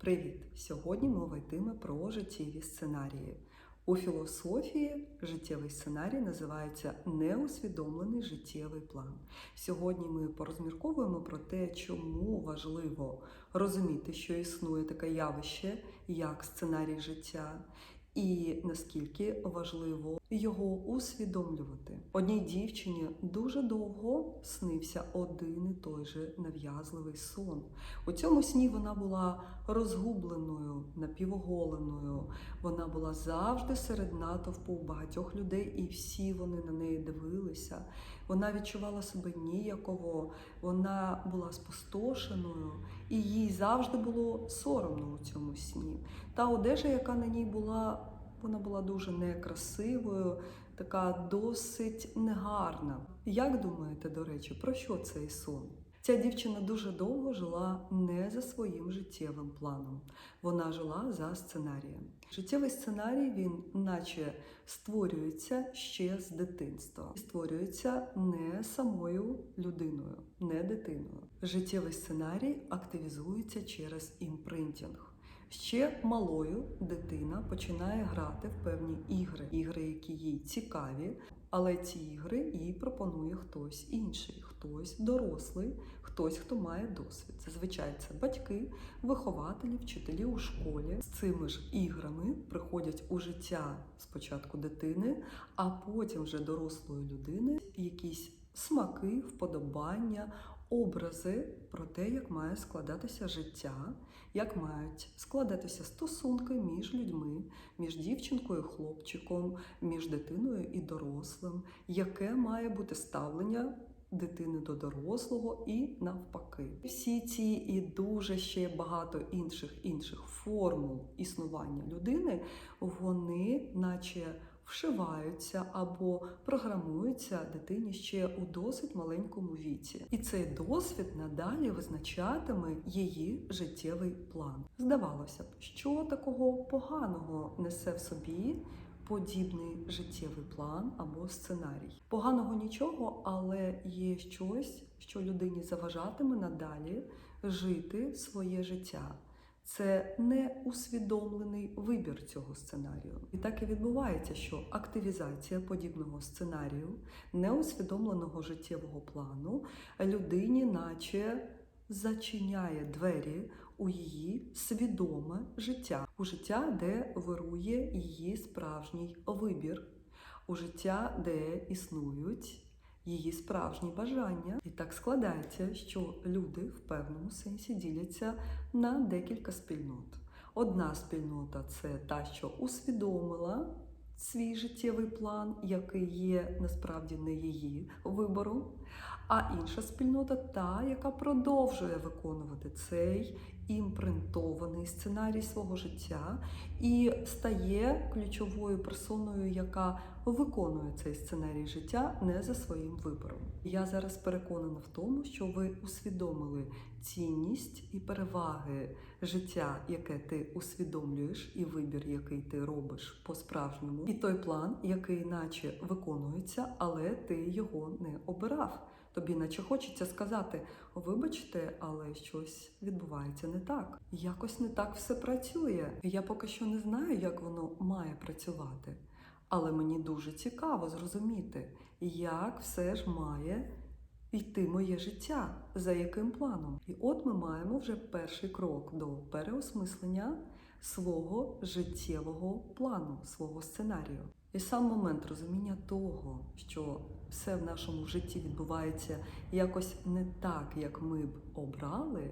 Привіт! Сьогодні мова йтиме про життєві сценарії. У філософії життєвий сценарій називається неусвідомлений життєвий план. Сьогодні ми порозмірковуємо про те, чому важливо розуміти, що існує таке явище, як сценарій життя, і наскільки важливо його усвідомлювати. Одній дівчині дуже довго снився один і той же нав'язливий сон. У цьому сні вона була розгубленою, напівоголеною. Вона була завжди серед натовпу багатьох людей, і всі вони на неї дивилися. Вона відчувала себе ніяково, вона була спустошеною, і їй завжди було соромно у цьому сні. Та одежа, яка на ній була, вона була дуже некрасивою, така досить негарна. Як думаєте, до речі, про що цей сон? Ця дівчина дуже довго жила не за своїм життєвим планом. Вона жила за сценарієм. Життєвий сценарій він, наче створюється ще з дитинства, створюється не самою людиною, не дитиною. Життєвий сценарій активізується через імпринтінг. Ще малою дитина починає грати в певні ігри, ігри, які їй цікаві, але ці ігри їй пропонує хтось інший, хтось дорослий, хтось, хто має досвід. Зазвичай це батьки, вихователі, вчителі у школі. З цими ж іграми приходять у життя спочатку дитини, а потім вже дорослої людини якісь смаки, вподобання. Образи про те, як має складатися життя, як мають складатися стосунки між людьми, між дівчинкою і хлопчиком, між дитиною і дорослим, яке має бути ставлення дитини до дорослого і навпаки. Всі ці і дуже ще багато інших інших формул існування людини, вони, наче вшиваються або програмуються дитині ще у досить маленькому віці, і цей досвід надалі визначатиме її життєвий план. Здавалося б, що такого поганого несе в собі. Подібний життєвий план або сценарій. Поганого нічого, але є щось, що людині заважатиме надалі жити своє життя. Це не усвідомлений вибір цього сценарію. І так і відбувається, що активізація подібного сценарію, неусвідомленого життєвого плану людині, наче зачиняє двері у її свідоме життя, у життя, де вирує її справжній вибір, у життя, де існують її справжні бажання. І так складається, що люди в певному сенсі діляться на декілька спільнот. Одна спільнота це та, що усвідомила свій життєвий план, який є насправді не її вибором. А інша спільнота та, яка продовжує виконувати цей імпринтований сценарій свого життя і стає ключовою персоною, яка виконує цей сценарій життя не за своїм вибором. Я зараз переконана в тому, що ви усвідомили цінність і переваги життя, яке ти усвідомлюєш, і вибір, який ти робиш по-справжньому, і той план, який наче виконується, але ти його не обирав. Тобі наче хочеться сказати: вибачте, але щось відбувається не так. Якось не так все працює. Я поки що не знаю, як воно має працювати. Але мені дуже цікаво зрозуміти, як все ж має йти моє життя, за яким планом. І от ми маємо вже перший крок до переосмислення свого життєвого плану, свого сценарію. І сам момент розуміння того, що все в нашому житті відбувається якось не так, як ми б обрали,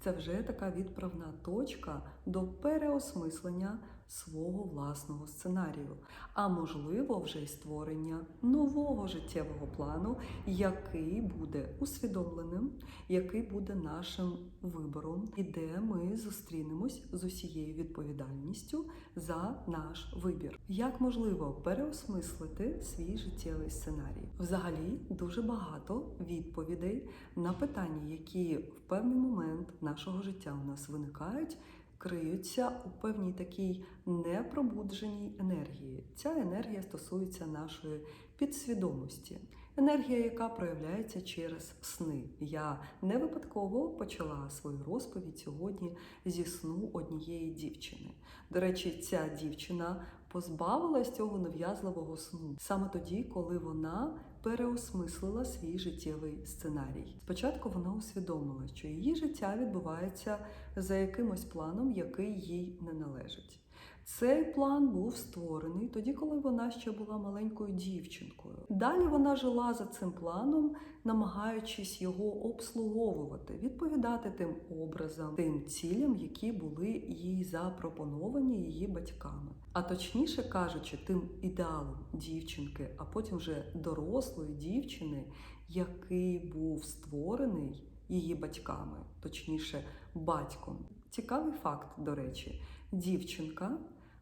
це вже така відправна точка до переосмислення свого власного сценарію, а можливо, вже й створення нового життєвого плану, який буде усвідомленим, який буде нашим вибором, і де ми зустрінемось з усією відповідальністю за наш вибір. Як можливо переосмислити свій життєвий сценарій? Взагалі дуже багато відповідей на питання, які в певний момент нашого життя у нас виникають криються у певній такій непробудженій енергії. Ця енергія стосується нашої підсвідомості. енергія, яка проявляється через сни. Я не випадково почала свою розповідь сьогодні зі сну однієї дівчини. До речі, ця дівчина позбавилась цього нав'язливого сну саме тоді, коли вона переосмислила свій життєвий сценарій. Спочатку вона усвідомила, що її життя відбувається за якимось планом, який їй не належить. Цей план був створений тоді, коли вона ще була маленькою дівчинкою. Далі вона жила за цим планом, намагаючись його обслуговувати, відповідати тим образам, тим цілям, які були їй запропоновані її батьками. А точніше кажучи, тим ідеалом дівчинки, а потім вже дорослої дівчини, який був створений її батьками, точніше, батьком. Цікавий факт, до речі, дівчинка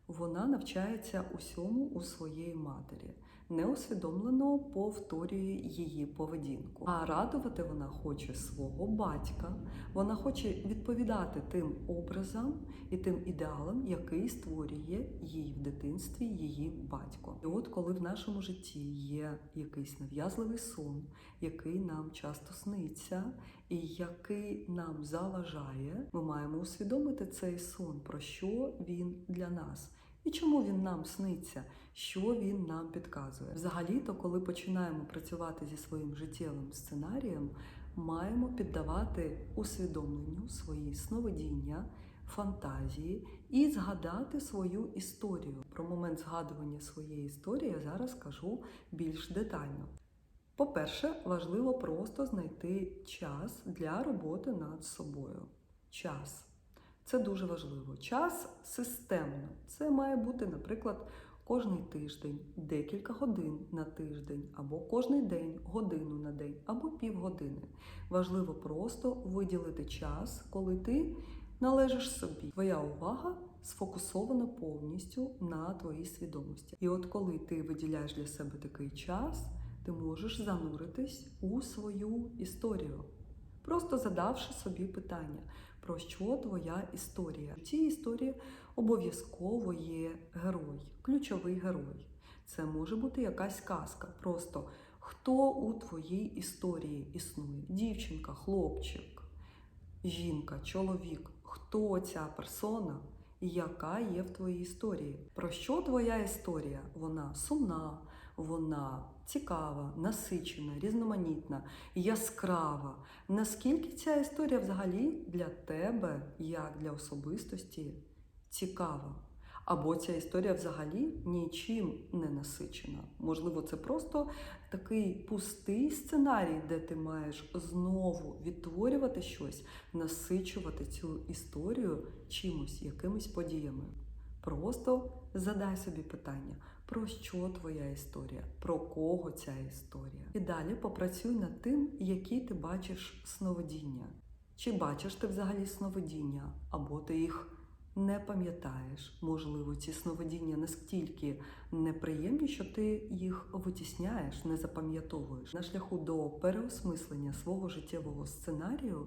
вона навчається усьому у своєї матері, неусвідомлено повторює її поведінку. А радувати вона хоче свого батька, вона хоче відповідати тим образам і тим ідеалам, який створює їй в дитинстві її батько. І от коли в нашому житті є якийсь нав'язливий сон, який нам часто сниться, і який нам заважає, ми маємо усвідомити цей сон, про що він для нас. І чому він нам сниться, що він нам підказує? Взагалі-то, коли починаємо працювати зі своїм життєвим сценарієм, маємо піддавати усвідомленню свої сновидіння, фантазії і згадати свою історію. Про момент згадування своєї історії я зараз кажу більш детально. По-перше, важливо просто знайти час для роботи над собою. Час. Це дуже важливо. Час системно. Це має бути, наприклад, кожний тиждень, декілька годин на тиждень, або кожний день, годину на день, або півгодини. Важливо просто виділити час, коли ти належиш собі. Твоя увага сфокусована повністю на твоїй свідомості. І от коли ти виділяєш для себе такий час, ти можеш зануритись у свою історію, просто задавши собі питання про що твоя історія. В цій історії обов'язково є герой, ключовий герой. Це може бути якась казка. Просто хто у твоїй історії існує: дівчинка, хлопчик, жінка, чоловік. Хто ця персона, яка є в твоїй історії? Про що твоя історія? Вона сумна, вона цікава, насичена, різноманітна, яскрава. Наскільки ця історія взагалі для тебе, як для особистості, цікава? Або ця історія взагалі нічим не насичена. Можливо, це просто такий пустий сценарій, де ти маєш знову відтворювати щось, насичувати цю історію чимось, якимись подіями. Просто задай собі питання, про що твоя історія, про кого ця історія. І далі попрацюй над тим, які ти бачиш сновидіння. Чи бачиш ти взагалі сновидіння, або ти їх не пам'ятаєш. Можливо, ці сновидіння настільки неприємні, що ти їх витісняєш, не запам'ятовуєш. На шляху до переосмислення свого життєвого сценарію.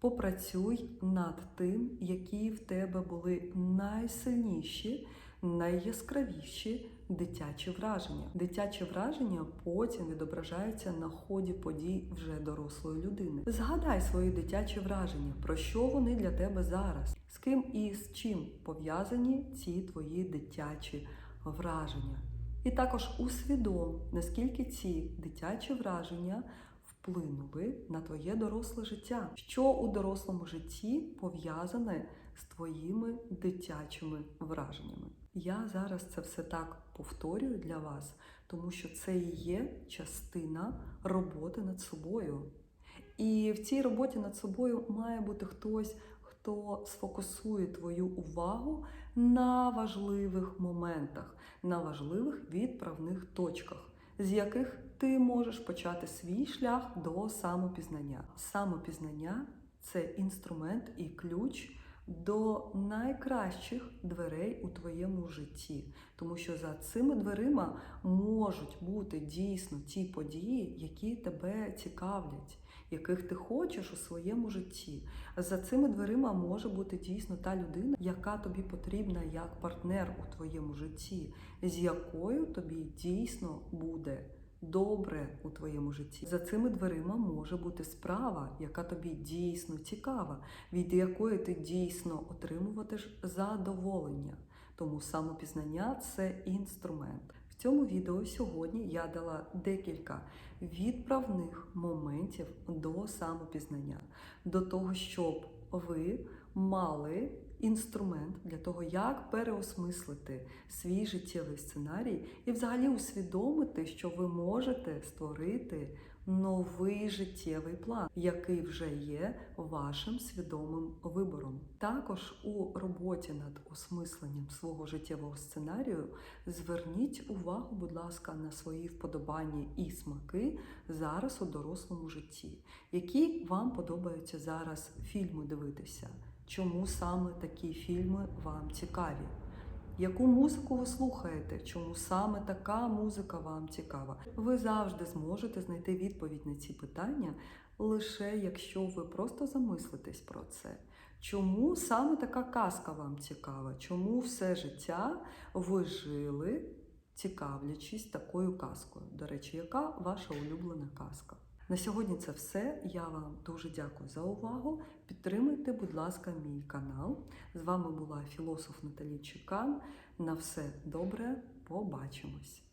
Попрацюй над тим, які в тебе були найсильніші, найяскравіші дитячі враження. Дитячі враження потім відображаються на ході подій вже дорослої людини. Згадай свої дитячі враження, про що вони для тебе зараз, з ким і з чим пов'язані ці твої дитячі враження. І також усвідом, наскільки ці дитячі враження вплинули на твоє доросле життя, що у дорослому житті пов'язане з твоїми дитячими враженнями. Я зараз це все так повторюю для вас, тому що це і є частина роботи над собою. І в цій роботі над собою має бути хтось, хто сфокусує твою увагу на важливих моментах, на важливих відправних точках, з яких ти можеш почати свій шлях до самопізнання. Самопізнання це інструмент і ключ до найкращих дверей у твоєму житті, тому що за цими дверима можуть бути дійсно ті події, які тебе цікавлять, яких ти хочеш у своєму житті. За цими дверима може бути дійсно та людина, яка тобі потрібна як партнер у твоєму житті, з якою тобі дійсно буде добре у твоєму житті. За цими дверима може бути справа, яка тобі дійсно цікава, від якої ти дійсно отримуватиш задоволення. Тому самопізнання це інструмент. В цьому відео сьогодні я дала декілька відправних моментів до самопізнання, до того, щоб ви мали інструмент для того, як переосмислити свій життєвий сценарій і взагалі усвідомити, що ви можете створити новий життєвий план, який вже є вашим свідомим вибором. Також у роботі над осмисленням свого життєвого сценарію зверніть увагу, будь ласка, на свої вподобання і смаки зараз у дорослому житті, які вам подобаються зараз фільми дивитися. Чому саме такі фільми вам цікаві? Яку музику ви слухаєте? Чому саме така музика вам цікава? Ви завжди зможете знайти відповідь на ці питання, лише якщо ви просто замислитесь про це. Чому саме така казка вам цікава? Чому все життя ви жили, цікавлячись такою казкою? До речі, яка ваша улюблена казка? На сьогодні це все. Я вам дуже дякую за увагу. Підтримуйте, будь ласка, мій канал. З вами була філософ Наталі Чекан. На все добре, побачимось!